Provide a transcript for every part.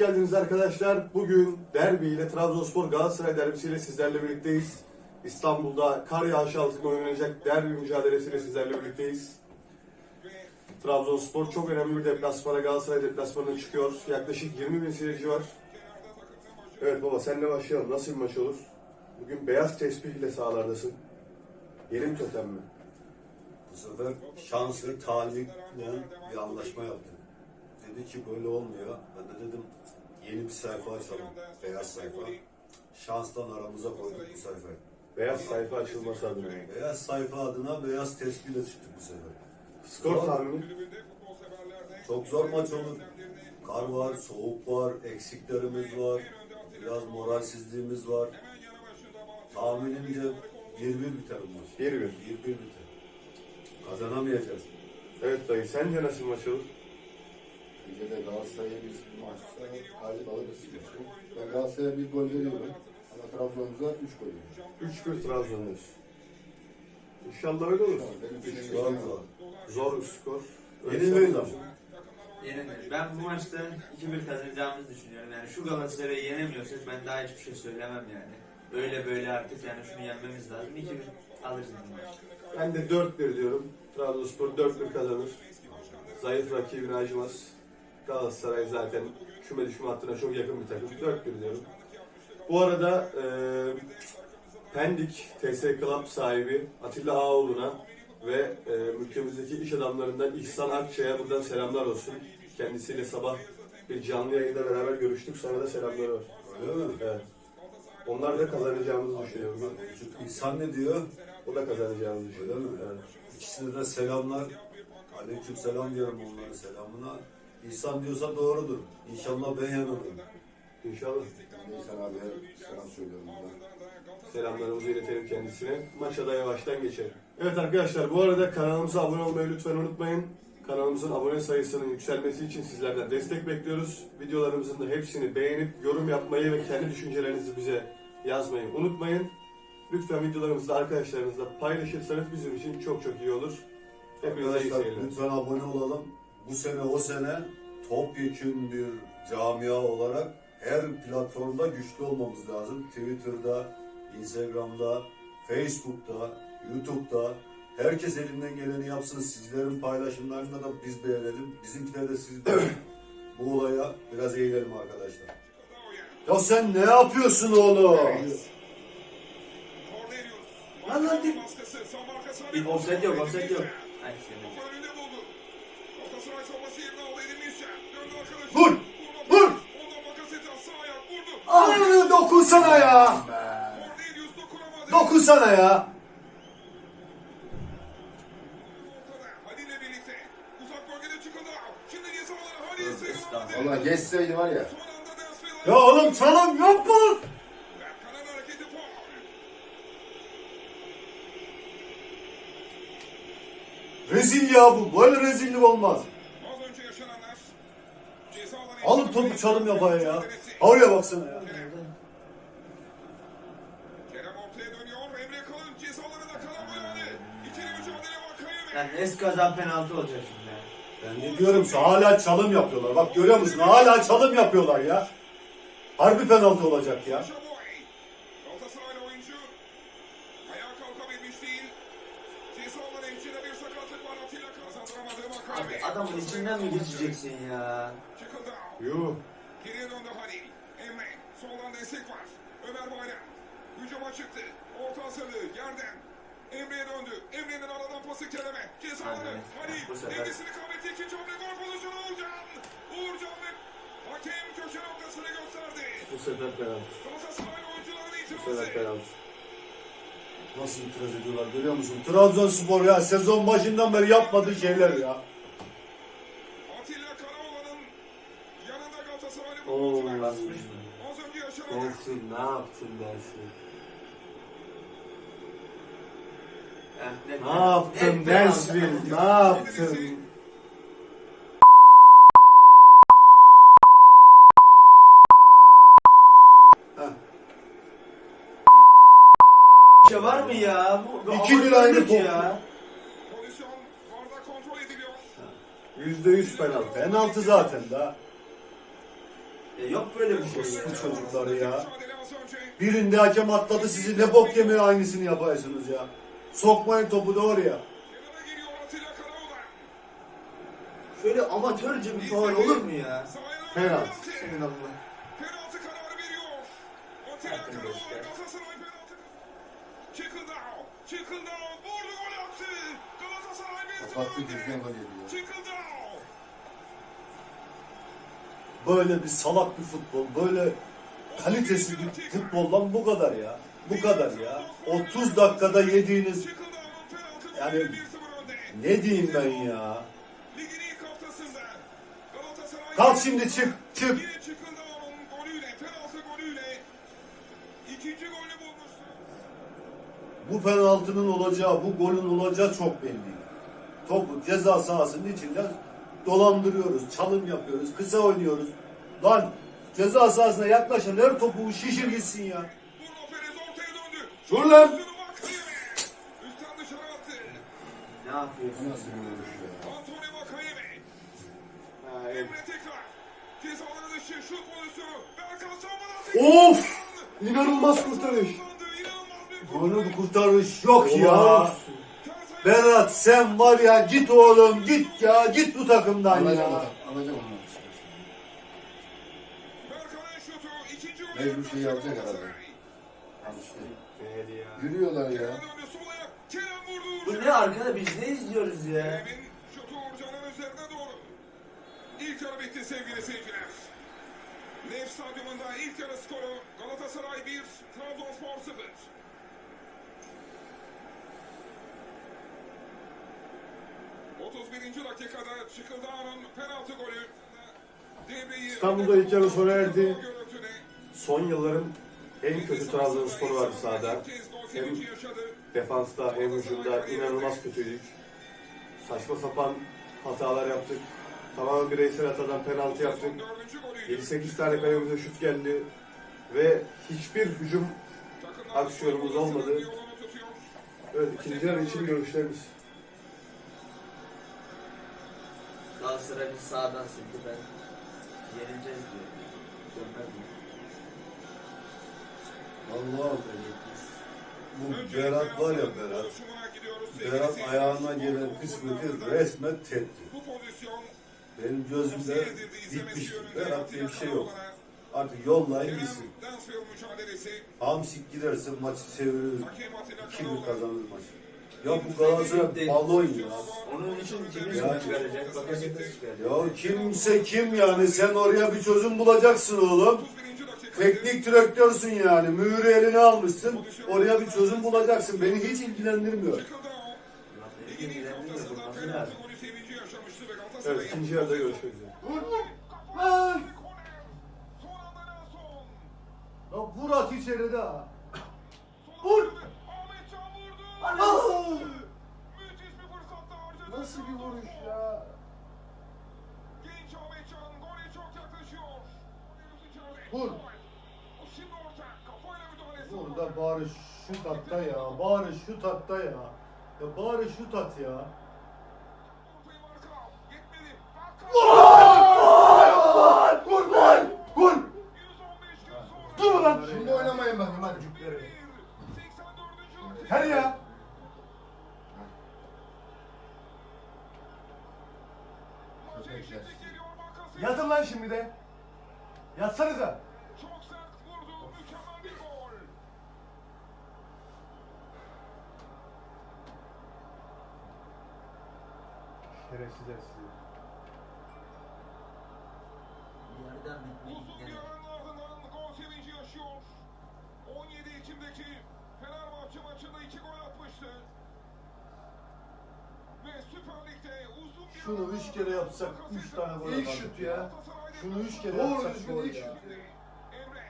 geldiniz arkadaşlar. Bugün derbi ile Trabzonspor Galatasaray derbisiyle sizlerle birlikteyiz. İstanbul'da kar yağışı altında oynanacak derbi mücadelesiyle sizlerle birlikteyiz. Trabzonspor çok önemli bir deplasmana Galatasaray deplasmanına çıkıyor. Yaklaşık 20 bin seyirci var. Evet baba senle başlayalım. Nasıl bir maç olur? Bugün beyaz tesbih ile sahalardasın. Yerim totem mi? Bu sefer şans ve talihle bir anlaşma yaptım. Dedi ki böyle olmuyor. Ben de dedim yeni bir sayfa açalım. Beyaz sayfa. Şanstan aramıza koyduk bu sayfayı. Beyaz sayfa açılması adına. Beyaz sayfa adına beyaz tespihle çıktık bu sefer. Skor tahmini? Çok zor maç olur. Kar var, soğuk var, eksiklerimiz var. Biraz moralsizliğimiz var. Tahminimce 1-1 biter bu maç. 1-1. 1-1 biter. Kazanamayacağız. Evet dayı sence nasıl maç olur? Bence de Galatasaray'a biz bu maçta galip alırız. Ben Galatasaray'a bir gol veriyorum. Ama Trabzon'da 3 gol veriyorum. 3-1 Trabzon diyorsun. İnşallah öyle olur. Benim Zor bir skor. Yenilmeyiz ama. Yenilir. Ben bu maçta 2-1 kazanacağımızı düşünüyorum. Yani şu Galatasaray'ı yenemiyorsak ben daha hiçbir şey söylemem yani. Böyle böyle artık yani şunu yenmemiz lazım. 2-1 alırız bu maçı. Ben de 4-1 diyorum. Trabzonspor 4-1 kazanır. Zayıf rakibine acımaz. Galatasaray zaten küme düşme hattına çok yakın bir takım. 4-1 diyorum. Bu arada e, Pendik TS Club sahibi Atilla Ağoğlu'na ve e, ülkemizdeki iş adamlarından İhsan Akçay'a buradan selamlar olsun. Kendisiyle sabah bir canlı yayında beraber görüştük. Sana da selamlar var. Öyle mi? Evet. Onlar da kazanacağımızı düşünüyorum ben. İnsan ne diyor? O da kazanacağımızı düşünüyorum. Öyle mi? Evet. İkisine de selamlar. Aleyküm selam diyorum onların selamına. İnsan diyorsa doğrudur. İnşallah ben yanılırım. İnşallah. İhsan abiye selam söylüyorum buradan. Selamlarımızı iletelim kendisine. Maça da yavaştan geçelim. Evet arkadaşlar bu arada kanalımıza abone olmayı lütfen unutmayın. Kanalımızın abone sayısının yükselmesi için sizlerden destek bekliyoruz. Videolarımızın da hepsini beğenip yorum yapmayı ve kendi düşüncelerinizi bize yazmayı unutmayın. Lütfen videolarımızı da arkadaşlarınızla paylaşırsanız bizim için çok çok iyi olur. Hepinize iyi Arkadaşlar seyirler. lütfen abone olalım. Bu sene o sene topyekun bir camia olarak her platformda güçlü olmamız lazım. Twitter'da, Instagram'da, Facebook'ta, YouTube'da herkes elinden geleni yapsın. Sizlerin paylaşımlarını da biz beğenelim. Bizimkiler de siz. Bu olaya biraz eğilelim arkadaşlar. Ya sen ne yapıyorsun oğlum? Lan lan dik. Bir offset yok, offset yok. Ay. Vur! Vur! Ay dokunsana ya! Dokunsana ya! Valla geçseydi var ya. Ya oğlum çalım yapma! Rezil ya bu. Böyle rezillik olmaz. Alıp topu çalım yapaya ya. Oraya baksana ya. Yani eskaza penaltı olacak şimdi. Ben ne diyorum size hala çalım yapıyorlar. Bak görüyor musun? Hala çalım yapıyorlar ya. Harbi penaltı olacak ya. Şaboy. Galatasaraylı oyuncu ayağa kalkabilmiş değil. Ceza alanı içinde bir sakatlık var. Atilla kazandıramadı Abi Makabe. İçinden mi geçeceksin ya? Çıkıldı. Yuh. Geriye döndü Halil. Emre. Soldan destek var. Ömer Bayram. Hücuma çıktı. Orta hazırlığı. Yerden. Emre'ye döndü. Emre'nin aradan pası Kerem'e. Cezaları. Halil. Bu sefer- Dengesini kaybetti. İkinci hamle gol pozisyonu Uğurcan. Uğurcan ve hakem köşe noktasını gösterdi. Bu sefer penaltı. Galatasaray oyuncularının Bu sefer itirazı. penaltı. Nasıl itiraz ediyorlar görüyor musun? Trabzonspor ya sezon başından beri yapmadığı şeyler ya. Oo. Dersin ne yaptın dersin? Eh, Ne yaptın penaltı. Ne yaptın? Şey var mı ya? Bu, bu İki bir aynı top. ya. pozisyon varda kontrol ediliyor. Yüzde yüz penaltı. Penaltı zaten da. Ya yok böyle bir şey. Bu çocukları ya. Birinde hakem atladı sizi ne bok yemeye aynısını yapıyorsunuz ya. Sokmayın topu da oraya. Şöyle amatörce bir faul olur mu ya? Penaltı. Senin Allah. Penaltı kararı veriyor. İşte. Galatasaray penaltı. Çıkıldao. Çıkıldao vurdu gol attı. Galatasaray 1-0 Kapattı düzgün gol yedi ya. Çıkıldao. Böyle bir salak bir futbol, böyle kalitesiz bir futboldan bu kadar ya. Bu kadar ya. 30 dakikada yediğiniz Yani- golüyle 1-0 önde. ne diyeyim ben ya. Kalk şimdi çık, çık. Bu penaltının olacağı, bu golün olacağı çok belli. Topu ceza sahasının içinde dolandırıyoruz, çalım yapıyoruz, kısa oynuyoruz. Lan ceza sahasına yaklaşan her topu şişir gitsin ya. Dur lan! Ne yapıyorsun? Nasıl bir vuruş ya? Antonio Vakayeme. Ha, evet. Emre tekrar. Cezaları dışı şut pozisyonu. Berkan Savunma Of! İnanılmaz kurtarış. Böyle kurtarış. bir kurtarış yok ya. Berat sen var ya git oğlum git ya git bu takımdan Alacağım ya. adam. Alacağım onu. Berkan'ın şutu. ikinci golü Mecbur şey yapacak herhalde. Al işte. Yürüyorlar ya. Bu ne arkada biz ne izliyoruz ya? Kerem'in şutu Uğurcan'ın üzerine doğru. İlk yarı bitti sevgili seyirciler. Nef Stadyumunda ilk yarı skoru Galatasaray 1, Trabzonspor 0. ...31. dakikada Çıkıldağ'ın penaltı golü... ...devreyi... İstanbul'da ilk yarı sona erdi. Son yılların en kötü Trabzonspor vardı sahada. Hem defansta hem hücumda inanılmaz kötüydük. Saçma sapan hatalar yaptık. Tamamen bireysel hatadan penaltı yaptık. Dördüncü golüydü. 7-8 tane kalemize şut geldi. Ve hiçbir hücum aksiyonumuz olmadı. Evet, ikinci yarı için görüşlerimiz. Galatasaray bir sağdan sildi ben. Yenileceğiz diyor. Dönmez mi? Allah'ım bu Berat var ya Berat. Berat ayağına gelen kısmeti resmen tepti. Bu pozisyon Benim gözümde bitmişti. Berat diye bir şey yok. Artık yollayın gitsin. Hamsik giderse maçı çeviririz. Hakem Atilla 2-1 Karaoğlan. kazanır maçı. Ya bu Galatasaray balon ya. Onun için ikimiz Ya- çıkaracak? Bakasetas çıkaracak. Ya kimse kim yani sen oraya bir çözüm bulacaksın oğlum. 31. dakika. Teknik direktörsün yani. Mühürü eline almışsın. Oraya bir çözüm bulacaksın. Beni hiç ilgilendirmiyor. Evet, ikinci yarıda görüşmek üzere. Vur at içeri de. At da ya. Bari şut at da ya. Ya bari şut at ya. Şerefsizler sizi. Yerden bitmek Uzun bir aranın ardından gol sevinci yaşıyor. 17 Ekim'deki Fenerbahçe maçında 2 gol atmıştı. Ve Süper Lig'de uzun bir Şunu aranın üç kere yapsak üç tane gol İlk atardık şut ya. Şunu üç kere Doğru yapsak düzgün gol ilk ya. şut. Emre.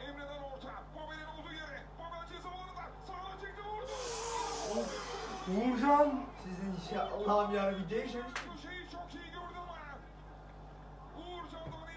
Emre'den orta. Babel'in olduğu yere. Babel ceza alanında. Sağına çekti vurdu. Uğurcan. Sizin şey Allah'ım ya bir değişen. Köşeyi çok iyi gördü. Uğurcan'dan inanılmaz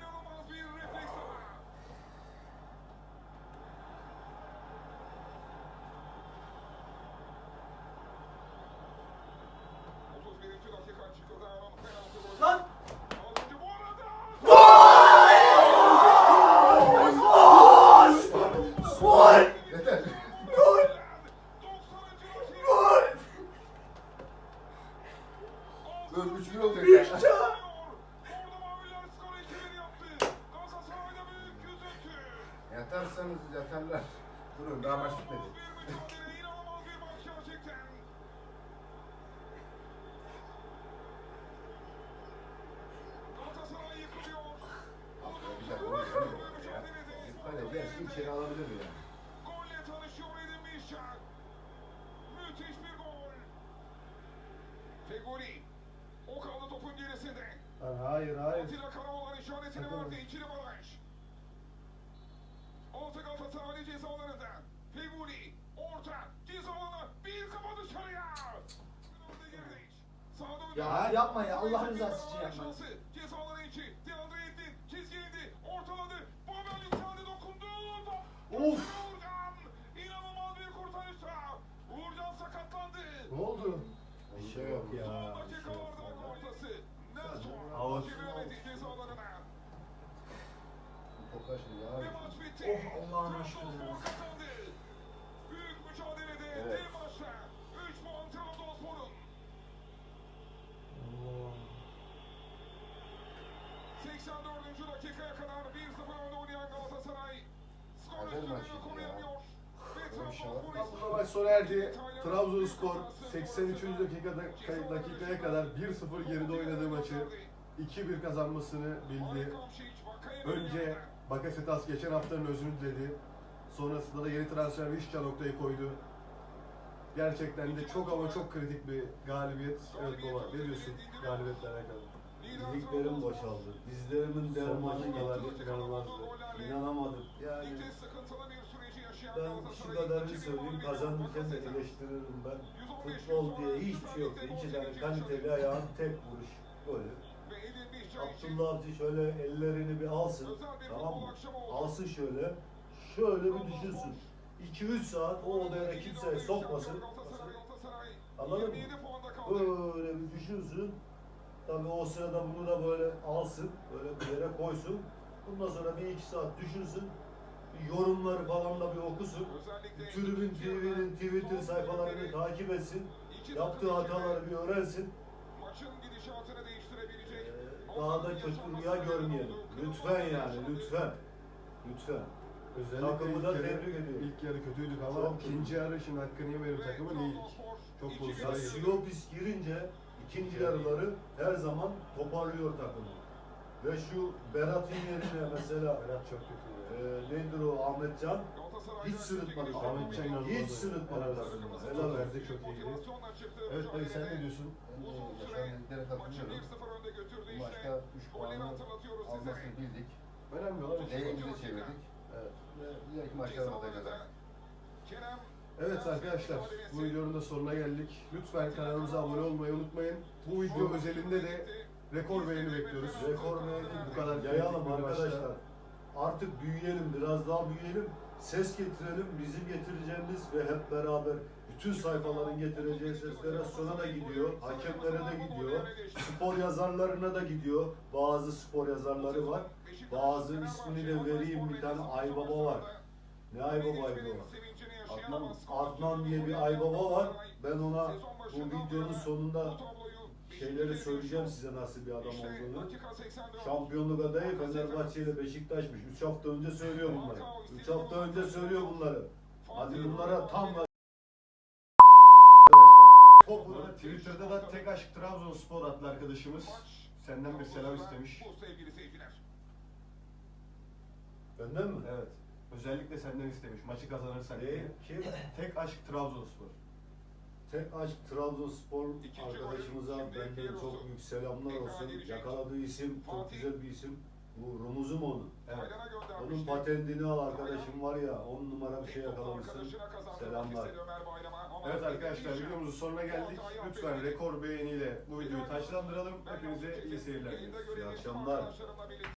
mi yani? Golle tanışıyor Edin. Müthiş bir gol. Fegoli. O kaldı topun gerisinde. Hayır hayır. Atilla Karaoğlan işaretini verdi. İkili baraj. Altı Galatasaray ceza alanında. Feguli. Orta. Ceza alanı. Bir kafa dışarıya. Girdik. Sağda. Ya yapma ya, Allah rızası için yapma. Ceza alanı içi. Deandre Edin. Çizgi indi. Ortaladı. Of. Uğurcan. İnanılmaz bir kurtarışta. Uğurcan sakatlandı. Ne oldu? Bir şey yok ya. Son Bir şey dakikalarda ortası. Nelson. Out. Çeviremedi ceza alanına. Ve maç bitti. Oh, Allah'ın aşkına. Trabzonspor kazandı. Büyük mücadelede Evet. dev maçta 3 puan Trabzonspor'un. 84. dakikaya kadar 1-0 önde oynayan Galatasaray. Acayip maç üstünlüğünü ya. Böyle bir şey var. Sona erdi. Trabzonspor 83. dakikada, dakikaya kadar 1-0 geride oynadığı maçı 2-1 kazanmasını bildi. Önce Bakasetas geçen haftanın özünü diledi. Sonrasında da yeni transfer Vişça noktayı koydu. Gerçekten de çok ama çok kritik bir galibiyet. Evet baba ne diyorsun galibiyetle alakalı? İliklerim boşaldı. Dizlerimin dermanı gitti. inanılmazdı. İnanamadım. Yani ben şu kadarını söyleyeyim kazanırken de eleştiririm ben. Futbol diye hiçbir şey yok. İki tane kaliteli ayağın tek vuruş. Böyle. Abdullah Avcı şöyle ellerini bir alsın. Tamam mı? Alsın şöyle. Şöyle bir düşünsün. 2-3 saat o odaya kimseye sokmasın. Anladın mı? Böyle bir düşünsün. Tabii o sırada bunu da böyle alsın. Böyle bir yere koysun. Bundan sonra bir iki saat düşünsün. Bir yorumları falan da bir okusun. Tribün TV'nin Twitter sayfalarını takip etsin. Yaptığı hataları bir öğrensin. Maçın gidişatını değiştirebilecek. Ee, daha da kötü rüya görmeyelim. Lütfen yani lütfen. Lütfen. Özellikle Takımı da tebrik ediyorum. İlk yarı kötüydük ama Çok ikinci yarı şimdi hakkını yemeyelim takımın iyiydik. Çok girdik. Siyopis girince ikinci yarıları her zaman toparlıyor takımı. Ve şu Berat'ın yerine mesela Berat çok kötü. e, nedir o Ahmetcan hiç sırıtmadı takımı. Ahmet Can inanılmaz Hiç sırıtmadı Helal. Helal. Verdi çok iyiydi. Evet dayı sen ne diyorsun? Ben de katılıyorum. Bu maçta 3 puanı almasını bildik. Önemli olan işte. Lehimize çevirdik. Evet. Ve ileriki maçlarda da kazandık. Evet arkadaşlar bu videonun da sonuna geldik. Lütfen kanalımıza abone olmayı unutmayın. Bu video özelinde de rekor beğeni bekliyoruz. Rekor beğeni Bu kadar yayalım arkadaşlar. Artık büyüyelim, biraz daha büyüyelim. Ses getirelim, bizim getireceğimiz ve hep beraber bütün sayfaların getireceği ses federasyona da gidiyor, hakemlere de gidiyor, spor yazarlarına da gidiyor. Bazı spor yazarları var. Bazı ismini de vereyim bir tane Aybaba var. Ne Aybabaydı o? Adnan, Adnan diye bir Aybaba var. Ben ona bu videonun sonunda şeyleri söyleyeceğim size nasıl bir adam olduğunu. Şampiyonluk adayı Fenerbahçe ile Beşiktaş'mış. 3 hafta önce söylüyor bunları. 3 hafta önce söylüyor bunları. Hadi bunlara tam da da Twitter'da da Tek Aşk Trabzonspor adlı arkadaşımız senden bir selam istemiş. Benden mi? Evet. Özellikle senden istemiş. Maçı kazanırsak Ne? diye. Kim? Tek Aşk Trabzonspor. Tek aşk Trabzonspor arkadaşımıza benden çok büyük selamlar olsun. Yakaladığı isim çok güzel bir isim. Bu Rumuz'u mu onun? Evet. Onun patentini al arkadaşım var ya 10 numara bir şey yakalamışsın. Selamlar. Evet arkadaşlar videomuzun sonuna geldik. Lütfen rekor beğeniyle bu videoyu taçlandıralım. Hepinize iyi seyirler. İyi akşamlar.